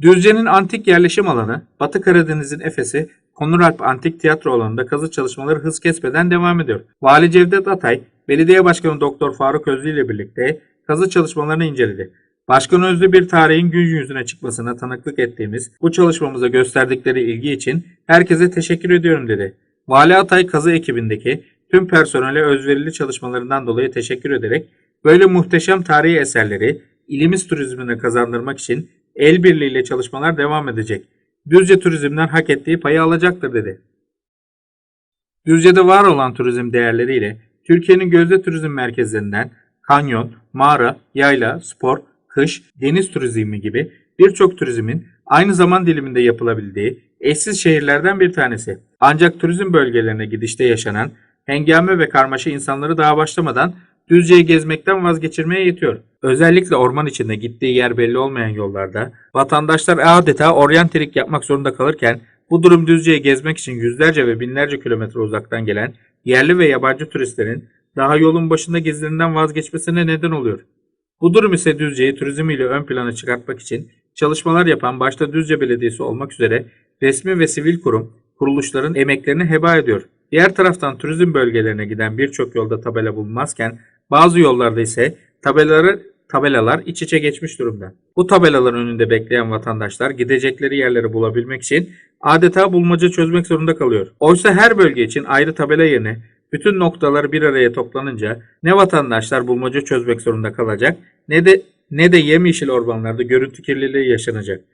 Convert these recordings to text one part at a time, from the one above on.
Düzce'nin antik yerleşim alanı, Batı Karadeniz'in Efes'i, Konuralp Antik Tiyatro alanında kazı çalışmaları hız kesmeden devam ediyor. Vali Cevdet Atay, Belediye Başkanı Doktor Faruk Özlü ile birlikte kazı çalışmalarını inceledi. Başkan Özlü bir tarihin gün yüzüne çıkmasına tanıklık ettiğimiz bu çalışmamıza gösterdikleri ilgi için herkese teşekkür ediyorum dedi. Vali Atay kazı ekibindeki tüm personele özverili çalışmalarından dolayı teşekkür ederek böyle muhteşem tarihi eserleri ilimiz turizmine kazandırmak için el birliğiyle çalışmalar devam edecek. Düzce turizmden hak ettiği payı alacaktır dedi. Düzce'de var olan turizm değerleriyle Türkiye'nin gözde turizm merkezlerinden kanyon, mağara, yayla, spor, kış, deniz turizmi gibi birçok turizmin aynı zaman diliminde yapılabildiği eşsiz şehirlerden bir tanesi. Ancak turizm bölgelerine gidişte yaşanan hengame ve karmaşa insanları daha başlamadan Düzce'yi gezmekten vazgeçirmeye yetiyor. Özellikle orman içinde gittiği yer belli olmayan yollarda vatandaşlar adeta oryantelik yapmak zorunda kalırken bu durum Düzce'yi gezmek için yüzlerce ve binlerce kilometre uzaktan gelen yerli ve yabancı turistlerin daha yolun başında gezilerinden vazgeçmesine neden oluyor. Bu durum ise Düzce'yi turizmiyle ön plana çıkartmak için çalışmalar yapan başta Düzce Belediyesi olmak üzere resmi ve sivil kurum, kuruluşların emeklerini heba ediyor. Diğer taraftan turizm bölgelerine giden birçok yolda tabela bulunmazken bazı yollarda ise tabelaları tabelalar iç içe geçmiş durumda. Bu tabelaların önünde bekleyen vatandaşlar gidecekleri yerleri bulabilmek için adeta bulmaca çözmek zorunda kalıyor. Oysa her bölge için ayrı tabela yerine bütün noktalar bir araya toplanınca ne vatandaşlar bulmaca çözmek zorunda kalacak ne de ne de yemyeşil ormanlarda görüntü kirliliği yaşanacak.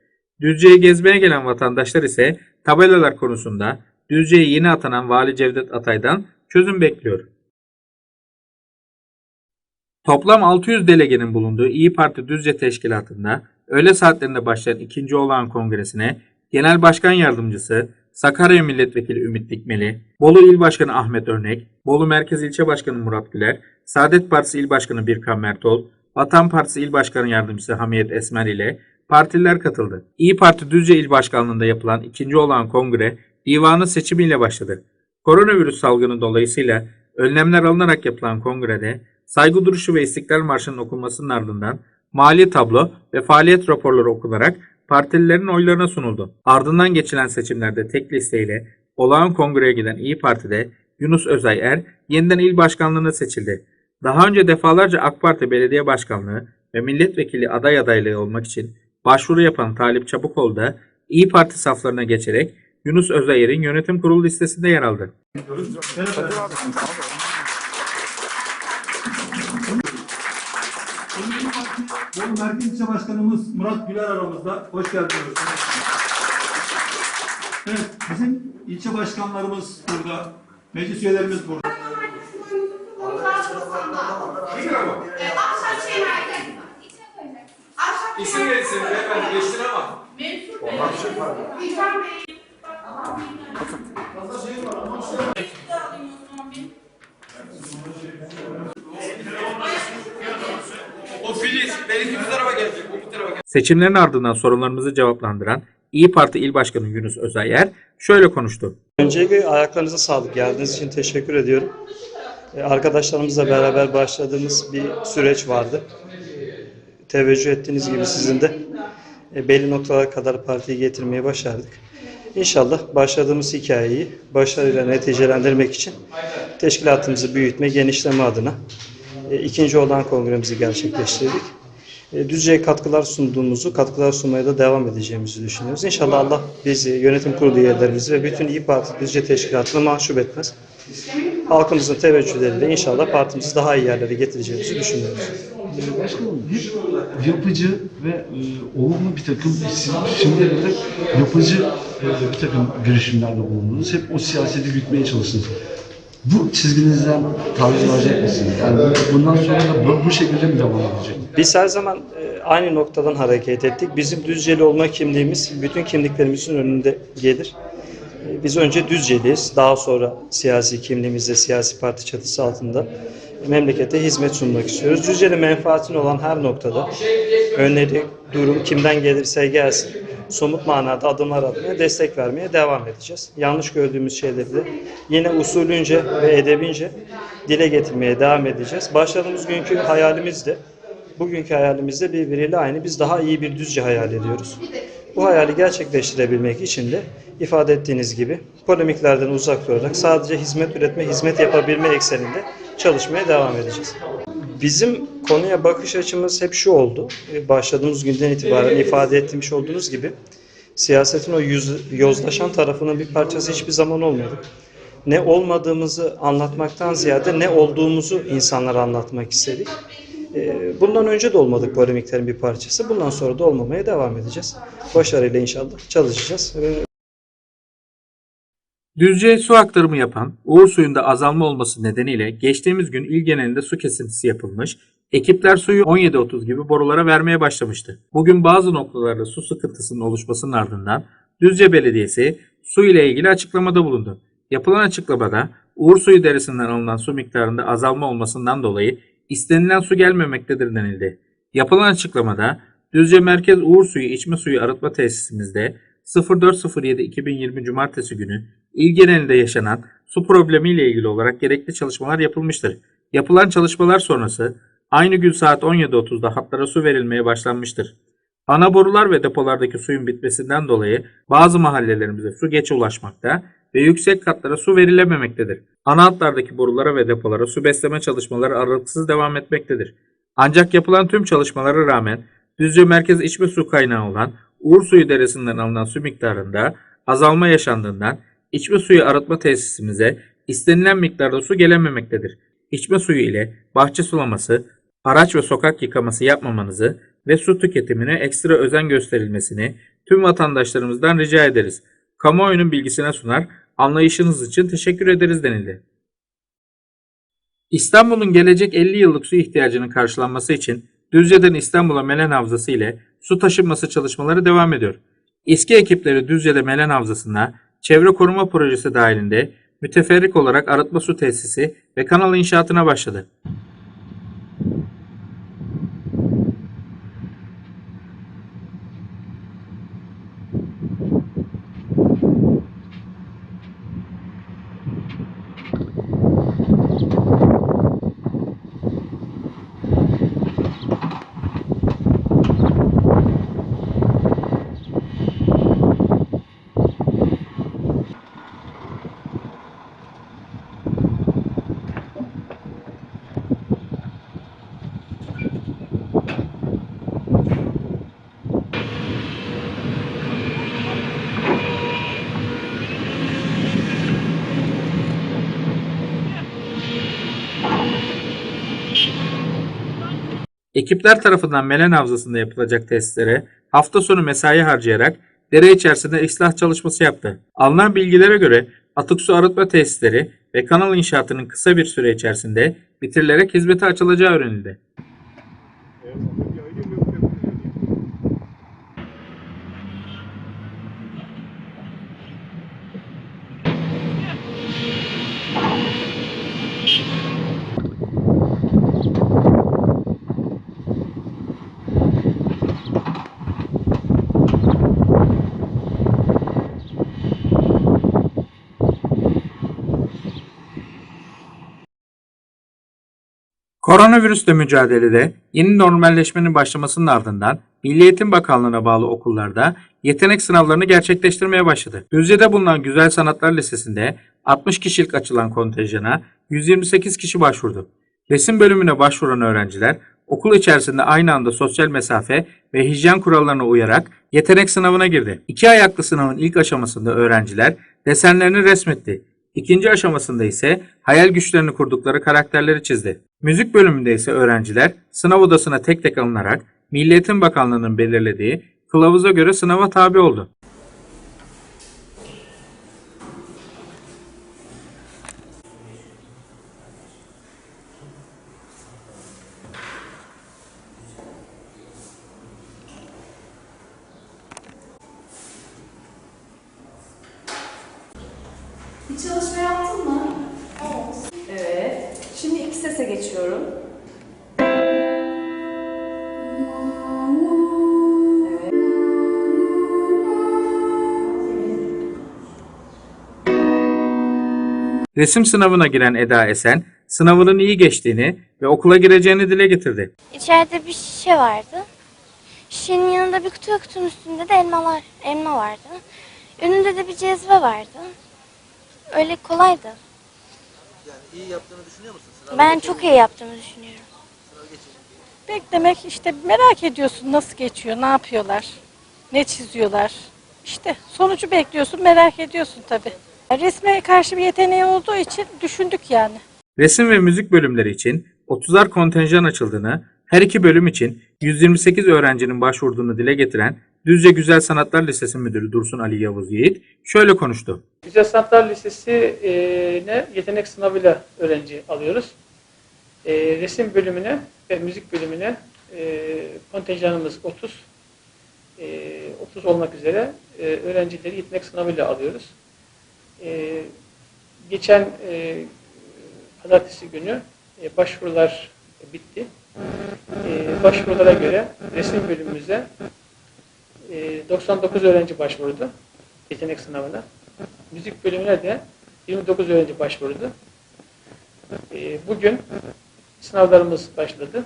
Düzce'yi gezmeye gelen vatandaşlar ise tabelalar konusunda Düzce'ye yeni atanan Vali Cevdet Atay'dan çözüm bekliyor. Toplam 600 delegenin bulunduğu İyi Parti Düzce Teşkilatı'nda öğle saatlerinde başlayan ikinci olağan kongresine Genel Başkan Yardımcısı Sakarya Milletvekili Ümit Dikmeli, Bolu İl Başkanı Ahmet Örnek, Bolu Merkez İlçe Başkanı Murat Güler, Saadet Partisi İl Başkanı Birkan Mertol, Vatan Partisi İl Başkanı Yardımcısı Hamiyet Esmer ile partililer katıldı. İyi Parti Düzce İl Başkanlığı'nda yapılan ikinci olağan kongre divanı seçimiyle başladı. Koronavirüs salgını dolayısıyla önlemler alınarak yapılan kongrede saygı duruşu ve istiklal marşının okunmasının ardından mali tablo ve faaliyet raporları okunarak partililerin oylarına sunuldu. Ardından geçilen seçimlerde tek listeyle olağan kongreye giden İyi Parti'de Yunus Özay Er yeniden il başkanlığına seçildi. Daha önce defalarca AK Parti belediye başkanlığı ve milletvekili aday adaylığı olmak için başvuru yapan Talip Çabukoğlu da İyi Parti saflarına geçerek Yunus Özayer'in yönetim kurulu listesinde yer aldı. Bolu Merkez İlçe Başkanımız Murat Güler aramızda. Hoş geldiniz. Evet, bizim ilçe başkanlarımız burada, meclis üyelerimiz burada. İsim senin beyefendi? Geçtin ama. O Seçimlerin ardından sorunlarımızı cevaplandıran İyi Parti İl Başkanı Yunus Özayer şöyle konuştu. Öncelikle ayaklarınıza sağlık. Geldiğiniz için teşekkür ediyorum. Ee, Arkadaşlarımızla beraber başladığımız bir süreç vardı. Teveccüh ettiğiniz gibi sizin de e, belli noktalara kadar partiyi getirmeye başardık. İnşallah başladığımız hikayeyi başarıyla neticelendirmek için teşkilatımızı büyütme, genişleme adına e, ikinci olan kongremizi gerçekleştirdik. E, Düzce'ye katkılar sunduğumuzu, katkılar sunmaya da devam edeceğimizi düşünüyoruz. İnşallah Allah bizi, yönetim kurulu üyelerimizi ve bütün İYİ Parti Düzce Teşkilatı'nı mahcup etmez. Halkımızın teveccühleriyle inşallah partimizi daha iyi yerlere getireceğimizi düşünüyoruz. Başkanım yapıcı ve e, olumlu bir takım şimdiye kadar yapıcı e, bir takım girişimlerde bulundunuz. Hep o siyaseti gütmeye çalıştınız. Bu çizginizden taviz verecek misiniz? Yani bundan sonra da bu, bu şekilde mi devam edecek? Biz her zaman e, aynı noktadan hareket ettik. Bizim Düzceli olma kimliğimiz bütün kimliklerimizin önünde gelir. E, Biz önce Düzceliyiz. Daha sonra siyasi kimliğimizde, siyasi parti çatısı altında memlekete hizmet sunmak istiyoruz. Düzceli menfaatin olan her noktada öneri, durum kimden gelirse gelsin somut manada adımlar atmaya, destek vermeye devam edeceğiz. Yanlış gördüğümüz şeyleri de yine usulünce ve edebince dile getirmeye devam edeceğiz. Başladığımız günkü hayalimiz de bugünkü hayalimizde birbiriyle aynı. Biz daha iyi bir düzce hayal ediyoruz. Bu hayali gerçekleştirebilmek için de ifade ettiğiniz gibi polemiklerden uzak durarak sadece hizmet üretme, hizmet yapabilme ekseninde çalışmaya devam edeceğiz. Bizim konuya bakış açımız hep şu oldu. E, Başladığımız günden itibaren ifade etmiş olduğunuz gibi siyasetin o yüz, yozlaşan tarafının bir parçası hiçbir zaman olmadık. Ne olmadığımızı anlatmaktan ziyade ne olduğumuzu insanlara anlatmak istedik. E, Bundan önce de olmadık polemiklerin bir parçası. Bundan sonra da olmamaya devam edeceğiz. Başarıyla inşallah çalışacağız. Düzce'ye su aktarımı yapan Uğur suyunda azalma olması nedeniyle geçtiğimiz gün il genelinde su kesintisi yapılmış, ekipler suyu 17.30 gibi borulara vermeye başlamıştı. Bugün bazı noktalarda su sıkıntısının oluşmasının ardından Düzce Belediyesi su ile ilgili açıklamada bulundu. Yapılan açıklamada Uğur suyu derisinden alınan su miktarında azalma olmasından dolayı istenilen su gelmemektedir denildi. Yapılan açıklamada Düzce Merkez Uğur Suyu içme suyu arıtma tesisimizde 04.07.2020 Cumartesi günü il genelinde yaşanan su problemiyle ilgili olarak gerekli çalışmalar yapılmıştır. Yapılan çalışmalar sonrası aynı gün saat 17.30'da hatlara su verilmeye başlanmıştır. Ana borular ve depolardaki suyun bitmesinden dolayı bazı mahallelerimize su geç ulaşmakta ve yüksek katlara su verilememektedir. Ana hatlardaki borulara ve depolara su besleme çalışmaları aralıksız devam etmektedir. Ancak yapılan tüm çalışmalara rağmen Düzce merkez içme su kaynağı olan Uğur Suyu Deresi'nden alınan su miktarında azalma yaşandığından içme suyu arıtma tesisimize istenilen miktarda su gelememektedir. İçme suyu ile bahçe sulaması, araç ve sokak yıkaması yapmamanızı ve su tüketimine ekstra özen gösterilmesini tüm vatandaşlarımızdan rica ederiz. Kamuoyunun bilgisine sunar, anlayışınız için teşekkür ederiz denildi. İstanbul'un gelecek 50 yıllık su ihtiyacının karşılanması için Düzce'den İstanbul'a Melen Havzası ile su taşınması çalışmaları devam ediyor. İSKİ ekipleri Düzce'de Melen Havzası'na çevre koruma projesi dahilinde müteferrik olarak arıtma su tesisi ve kanal inşaatına başladı. Ekipler tarafından Melen Havzası'nda yapılacak testlere hafta sonu mesai harcayarak dere içerisinde ıslah çalışması yaptı. Alınan bilgilere göre atık su arıtma tesisleri ve kanal inşaatının kısa bir süre içerisinde bitirilerek hizmete açılacağı öğrenildi. Koronavirüsle mücadelede yeni normalleşmenin başlamasının ardından Milli Eğitim Bakanlığı'na bağlı okullarda yetenek sınavlarını gerçekleştirmeye başladı. Düzce'de bulunan Güzel Sanatlar Lisesi'nde 60 kişilik açılan kontenjana 128 kişi başvurdu. Resim bölümüne başvuran öğrenciler okul içerisinde aynı anda sosyal mesafe ve hijyen kurallarına uyarak yetenek sınavına girdi. İki ayaklı sınavın ilk aşamasında öğrenciler desenlerini resmetti. İkinci aşamasında ise hayal güçlerini kurdukları karakterleri çizdi. Müzik bölümünde ise öğrenciler sınav odasına tek tek alınarak Milli Eğitim Bakanlığı'nın belirlediği kılavuza göre sınava tabi oldu. Bir çalışma yaptın mı? Evet. Evet. Şimdi ilk sese geçiyorum. Evet. Resim sınavına giren Eda Esen, sınavının iyi geçtiğini ve okula gireceğini dile getirdi. İçeride bir şişe vardı. şişenin yanında bir kutu ve kutunun üstünde de elmalar, elma vardı. Önünde de bir cezve vardı. Öyle kolaydı. Yani iyi yaptığını düşünüyor musun? Sınav Ben çok iyi yaptığımı düşünüyorum. Beklemek işte merak ediyorsun nasıl geçiyor, ne yapıyorlar, ne çiziyorlar. İşte sonucu bekliyorsun, merak ediyorsun tabii. Resme karşı bir yeteneği olduğu için düşündük yani. Resim ve müzik bölümleri için 30'ar kontenjan açıldığını, her iki bölüm için 128 öğrencinin başvurduğunu dile getiren Düzce Güzel Sanatlar Lisesi Müdürü Dursun Ali Yavuz Yiğit şöyle konuştu. Güzel Sanatlar Lisesi'ne yetenek sınavıyla öğrenci alıyoruz. E, resim bölümüne ve müzik bölümüne e, kontenjanımız 30. E, 30 olmak üzere e, öğrencileri yetenek sınavıyla alıyoruz. E, geçen e, pazartesi günü e, başvurular bitti. E, başvurulara göre resim bölümümüze e, 99 öğrenci başvurdu yetenek sınavına. Müzik bölümüne de 29 öğrenci başvurdu. Ee, bugün sınavlarımız başladı.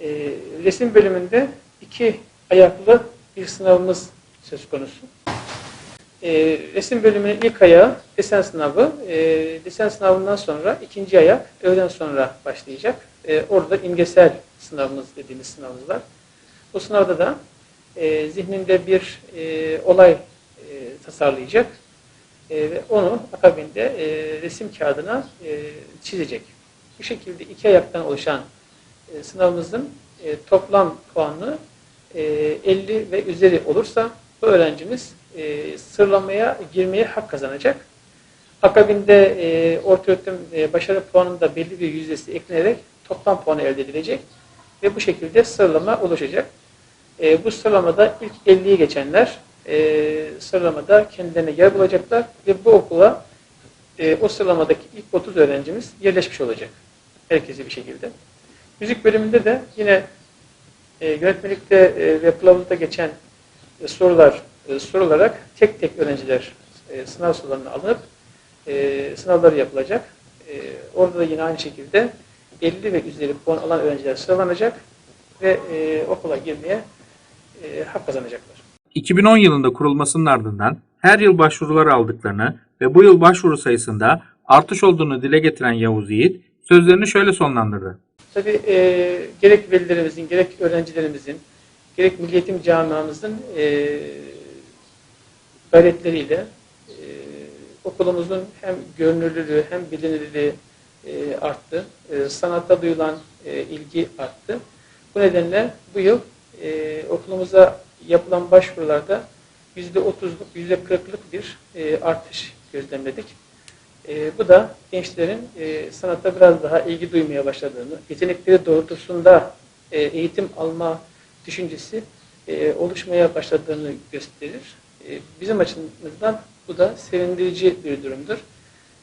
Ee, resim bölümünde iki ayaklı bir sınavımız söz konusu. Resim bölümünün ilk ayağı desen sınavı. Ee, desen sınavından sonra ikinci ayak öğleden sonra başlayacak. Orada imgesel sınavımız dediğimiz sınavımız var. Bu sınavda da e, zihninde bir e, olay e, tasarlayacak e, ve onu akabinde e, resim kağıdına e, çizecek. Bu şekilde iki ayaktan oluşan e, sınavımızın e, toplam puanı e, 50 ve üzeri olursa bu öğrencimiz e, sırlamaya girmeye hak kazanacak. Akabinde e, orta öğretim e, başarı puanında belli bir yüzdesi eklenerek toplam puanı elde edilecek ve bu şekilde sıralama oluşacak. E, bu sıralamada ilk 50'yi geçenler e, sıralamada kendilerine yer bulacaklar ve bu okula e, o sıralamadaki ilk 30 öğrencimiz yerleşmiş olacak. Herkesi bir şekilde. Müzik bölümünde de yine e, yönetmelikte e, ve kılavuzda geçen e, sorular e, sorularak tek tek öğrenciler e, sınav sorularına alınıp e, sınavları yapılacak. E, orada da yine aynı şekilde 50 ve üzeri puan alan öğrenciler sıralanacak ve e, okula girmeye e, hak kazanacaklar. 2010 yılında kurulmasının ardından her yıl başvurular aldıklarını ve bu yıl başvuru sayısında artış olduğunu dile getiren Yavuz Yiğit sözlerini şöyle sonlandırdı. Tabii e, gerek velilerimizin, gerek öğrencilerimizin, gerek Milli Eğitim Camiamızın e, gayretleriyle e, okulumuzun hem görünürlüğü hem bilinirliği e, arttı. E, sanata duyulan e, ilgi arttı. Bu nedenle bu yıl e, okulumuza yapılan başvurularda %30'luk, %40'lık bir e, artış gözlemledik. E, bu da gençlerin e, sanata biraz daha ilgi duymaya başladığını, yetenekleri doğrultusunda e, eğitim alma düşüncesi e, oluşmaya başladığını gösterir. E, bizim açımızdan bu da sevindirici bir durumdur.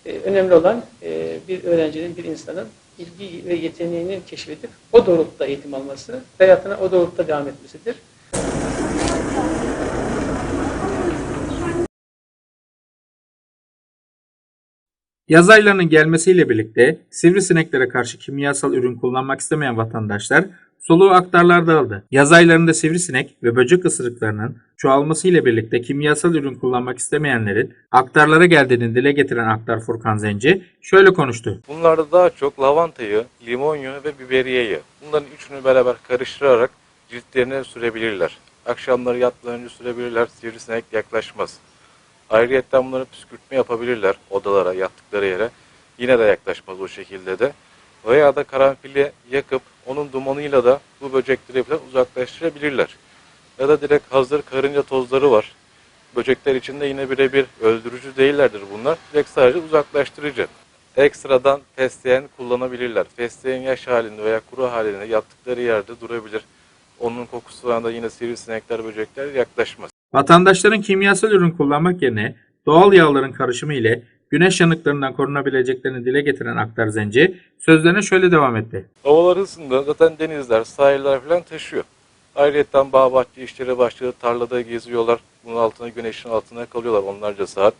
E, önemli olan e, bir öğrencinin, bir insanın ilgi ve yeteneğini keşfedip o doğrultuda eğitim alması, hayatına o doğrultuda devam etmesidir. Yaz aylarının gelmesiyle birlikte sivrisineklere karşı kimyasal ürün kullanmak istemeyen vatandaşlar soluğu aktarlarda aldı. Yaz aylarında sivrisinek ve böcek ısırıklarının çoğalmasıyla birlikte kimyasal ürün kullanmak istemeyenlerin aktarlara geldiğini dile getiren aktar Furkan Zenci şöyle konuştu. Bunlarda daha çok lavantayı, limon yağı ve biberiyeyi. Bunların üçünü beraber karıştırarak ciltlerine sürebilirler. Akşamları yatmadan önce sürebilirler, sivrisinek yaklaşmaz. Ayrıca bunları püskürtme yapabilirler odalara, yattıkları yere. Yine de yaklaşmaz o şekilde de. Veya da karanfili yakıp onun dumanıyla da bu böcekleri falan uzaklaştırabilirler. Ya da direkt hazır karınca tozları var. Böcekler için de yine birebir öldürücü değillerdir bunlar. Direkt sadece uzaklaştırıcı. Ekstradan fesleğen kullanabilirler. Fesleğen yaş halinde veya kuru halinde yattıkları yerde durabilir. Onun kokusuna da yine sivrisinekler, böcekler yaklaşmaz. Vatandaşların kimyasal ürün kullanmak yerine doğal yağların karışımı ile güneş yanıklarından korunabileceklerini dile getiren Aktar Zenci sözlerine şöyle devam etti. Havalar ısındı. Zaten denizler, sahiller falan taşıyor. Ayrıca bağ bahçe işleri başladı. Tarlada geziyorlar. Bunun altına, güneşin altına kalıyorlar onlarca saat.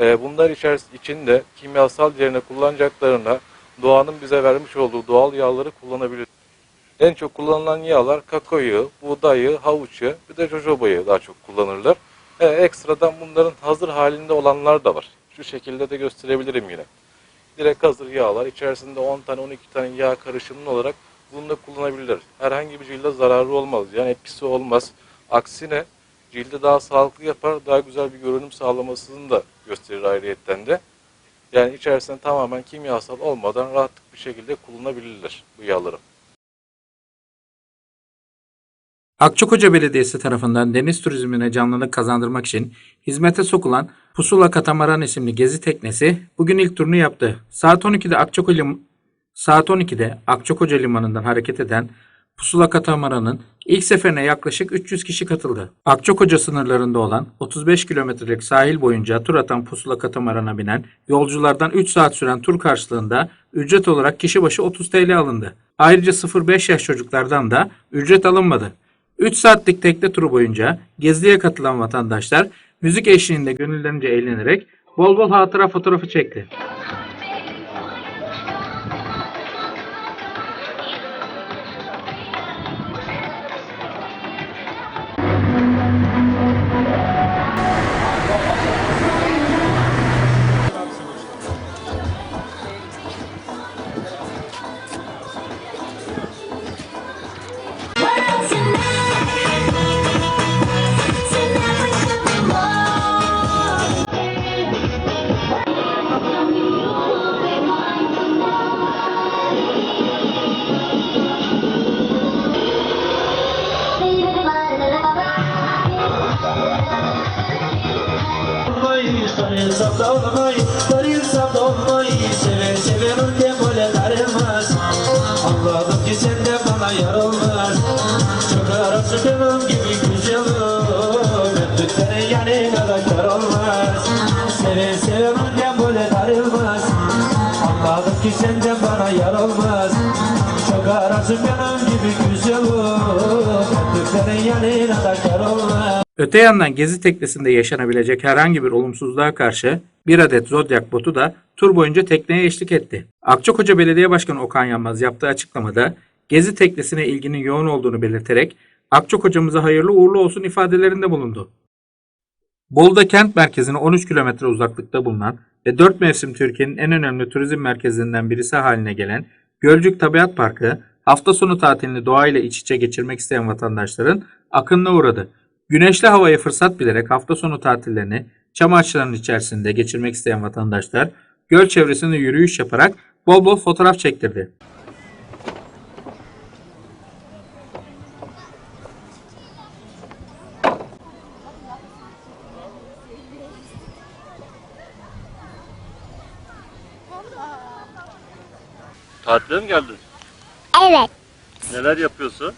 Ee, bunlar içinde kimyasal yerine kullanacaklarına doğanın bize vermiş olduğu doğal yağları kullanabilir. En çok kullanılan yağlar kakao yağı, buğday yağı, havuç yağı, bir de jojoba yağı daha çok kullanırlar. E, ekstradan bunların hazır halinde olanlar da var. Şu şekilde de gösterebilirim yine. Direkt hazır yağlar. içerisinde 10 tane 12 tane yağ karışımlı olarak bunu da kullanabilirler. Herhangi bir cilde zararı olmaz. Yani etkisi olmaz. Aksine cildi daha sağlıklı yapar, daha güzel bir görünüm sağlamasını da gösterir ayrıyetten de. Yani içerisinde tamamen kimyasal olmadan rahatlık bir şekilde kullanabilirler bu yağları. Akçakoca Belediyesi tarafından deniz turizmine canlılık kazandırmak için hizmete sokulan Pusula Katamaran isimli gezi teknesi bugün ilk turunu yaptı. Saat 12'de Akçakoca, Saat 12'de Akçakoca Limanı'ndan hareket eden Pusula Katamaran'ın ilk seferine yaklaşık 300 kişi katıldı. Akçakoca sınırlarında olan 35 kilometrelik sahil boyunca tur atan Pusula Katamaran'a binen yolculardan 3 saat süren tur karşılığında ücret olarak kişi başı 30 TL alındı. Ayrıca 0-5 yaş çocuklardan da ücret alınmadı. 3 saatlik tekne turu boyunca geziye katılan vatandaşlar müzik eşliğinde gönüllerince eğlenerek bol bol hatıra fotoğrafı çekti. Öte yandan gezi teknesinde yaşanabilecek herhangi bir olumsuzluğa karşı bir adet Zodiac botu da tur boyunca tekneye eşlik etti. Akçakoca Belediye Başkanı Okan Yanmaz yaptığı açıklamada gezi teknesine ilginin yoğun olduğunu belirterek Akçakoca'mıza hayırlı uğurlu olsun ifadelerinde bulundu. Bolu'da kent merkezine 13 kilometre uzaklıkta bulunan ve 4 mevsim Türkiye'nin en önemli turizm merkezlerinden birisi haline gelen Gölcük Tabiat Parkı hafta sonu tatilini doğayla iç içe geçirmek isteyen vatandaşların akınına uğradı. Güneşli havaya fırsat bilerek hafta sonu tatillerini çam ağaçlarının içerisinde geçirmek isteyen vatandaşlar göl çevresinde yürüyüş yaparak bol bol fotoğraf çektirdi. Tatile mi geldin? Neler yapıyorsun?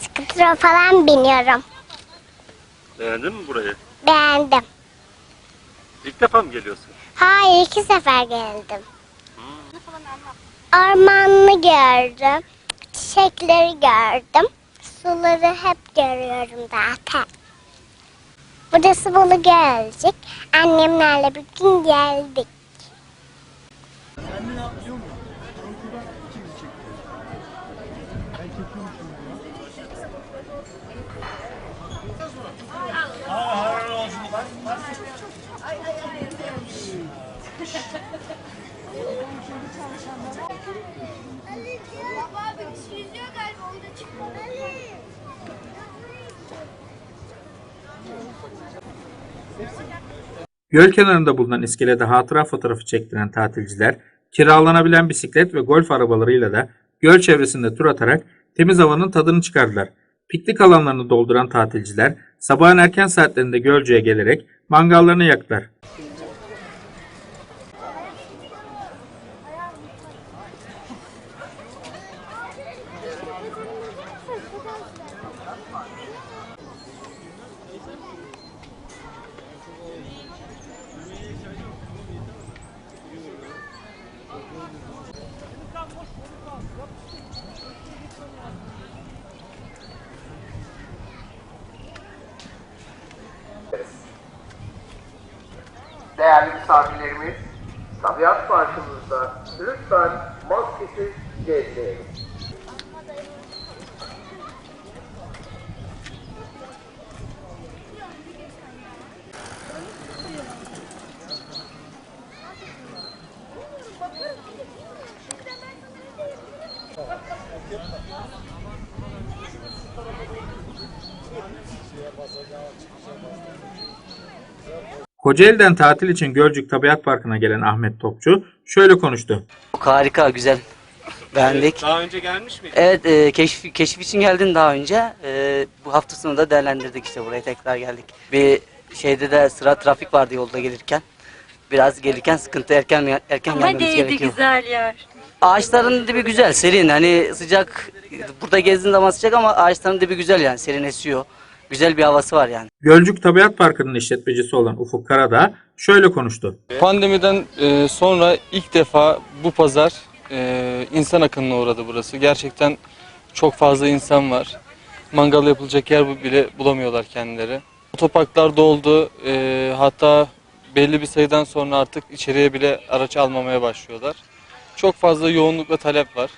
Skutura falan biniyorum. Beğendin mi burayı? Beğendim. İlk defa mı geliyorsun? Hayır iki sefer geldim. Ormanlı gördüm. Çiçekleri gördüm. Suları hep görüyorum zaten. Burası Bolu Gölcük. Annemlerle bir gün geldik. Göl kenarında bulunan iskelede hatıra fotoğrafı çektiren tatilciler, kiralanabilen bisiklet ve golf arabalarıyla da göl çevresinde tur atarak temiz havanın tadını çıkardılar. Piknik alanlarını dolduran tatilciler sabahın erken saatlerinde Gölcük'e gelerek mangallarını yaktılar. değerli misafirlerimiz, tabiat parkımızda lütfen maskesiz gezmeyelim. Şeye basacağım. Kocaeli'den tatil için Gölcük Tabiat Parkı'na gelen Ahmet Topçu şöyle konuştu. Harika, güzel. Beğendik. Daha önce gelmiş miydin? Evet, e, keşif, keşif için geldim daha önce. E, bu hafta sonu da değerlendirdik işte buraya tekrar geldik. Bir şeyde de sıra trafik vardı yolda gelirken. Biraz gelirken sıkıntı erken erken gelmemiz gerekiyor. güzel yer. Ağaçların dibi güzel, serin. Hani sıcak, burada gezdiğin zaman sıcak ama ağaçların dibi güzel yani, serin esiyor. Güzel bir havası var yani. Gölcük Tabiat Parkı'nın işletmecisi olan Ufuk Karadağ şöyle konuştu. Pandemiden e, sonra ilk defa bu pazar e, insan akınına uğradı burası. Gerçekten çok fazla insan var. Mangal yapılacak yer bile bulamıyorlar kendileri. Otoparklar doldu. E, hatta belli bir sayıdan sonra artık içeriye bile araç almamaya başlıyorlar. Çok fazla yoğunluk ve talep var.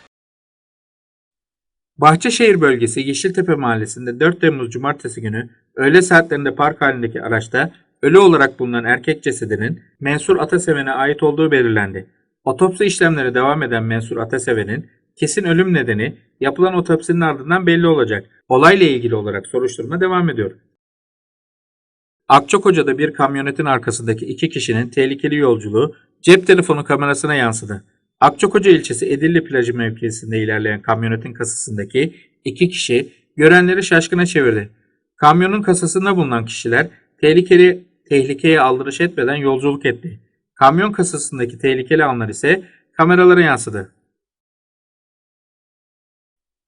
Bahçeşehir bölgesi Yeşiltepe mahallesinde 4 Temmuz Cumartesi günü öğle saatlerinde park halindeki araçta ölü olarak bulunan erkek cesedinin Mensur Ataseven'e ait olduğu belirlendi. Otopsi işlemleri devam eden Mensur Ataseven'in kesin ölüm nedeni yapılan otopsinin ardından belli olacak. Olayla ilgili olarak soruşturma devam ediyor. Akçakoca'da bir kamyonetin arkasındaki iki kişinin tehlikeli yolculuğu cep telefonu kamerasına yansıdı. Akçakoca ilçesi Edirli plajı mevkisinde ilerleyen kamyonetin kasasındaki iki kişi görenleri şaşkına çevirdi. Kamyonun kasasında bulunan kişiler tehlikeli tehlikeye aldırış etmeden yolculuk etti. Kamyon kasasındaki tehlikeli anlar ise kameralara yansıdı.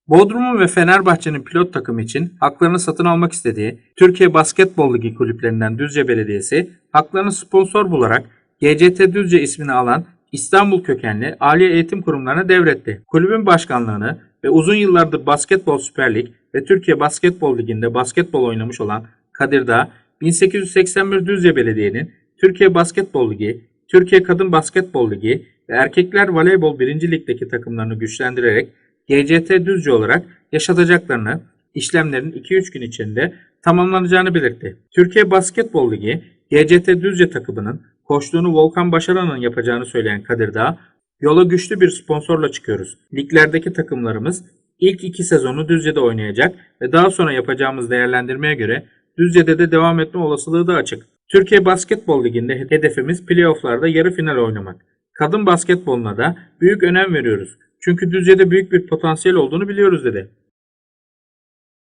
Bodrum'un ve Fenerbahçe'nin pilot takımı için haklarını satın almak istediği Türkiye Basketbol Ligi kulüplerinden Düzce Belediyesi haklarını sponsor bularak GCT Düzce ismini alan İstanbul kökenli Ali Eğitim Kurumlarına devretti. Kulübün başkanlığını ve uzun yıllardır Basketbol Süper Lig ve Türkiye Basketbol Ligi'nde basketbol oynamış olan Kadir Dağ, 1881 Düzce Belediye'nin Türkiye Basketbol Ligi, Türkiye Kadın Basketbol Ligi ve Erkekler Voleybol 1. Lig'deki takımlarını güçlendirerek GCT Düzce olarak yaşatacaklarını, işlemlerin 2-3 gün içinde tamamlanacağını belirtti. Türkiye Basketbol Ligi, GCT Düzce takımının koçluğunu Volkan Başaran'ın yapacağını söyleyen Kadir Dağ, yola güçlü bir sponsorla çıkıyoruz. Liglerdeki takımlarımız ilk iki sezonu Düzce'de oynayacak ve daha sonra yapacağımız değerlendirmeye göre Düzce'de de devam etme olasılığı da açık. Türkiye Basketbol Ligi'nde hedefimiz playofflarda yarı final oynamak. Kadın basketboluna da büyük önem veriyoruz. Çünkü Düzce'de büyük bir potansiyel olduğunu biliyoruz dedi.